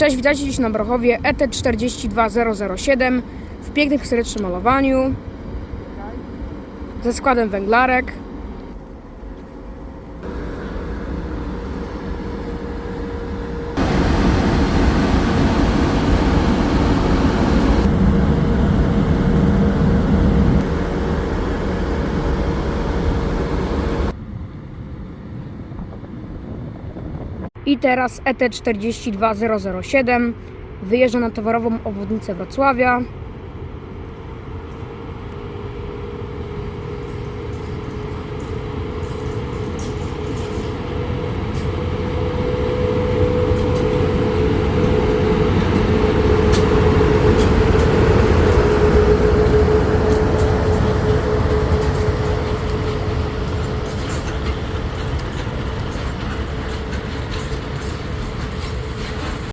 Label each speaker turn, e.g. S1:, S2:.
S1: Cześć, witajcie dziś na Brochowie E ET42007 w pięknym historycznym malowaniu ze składem węglarek. I teraz E ET42007 wyjeżdża na towarową obwodnicę Wrocławia.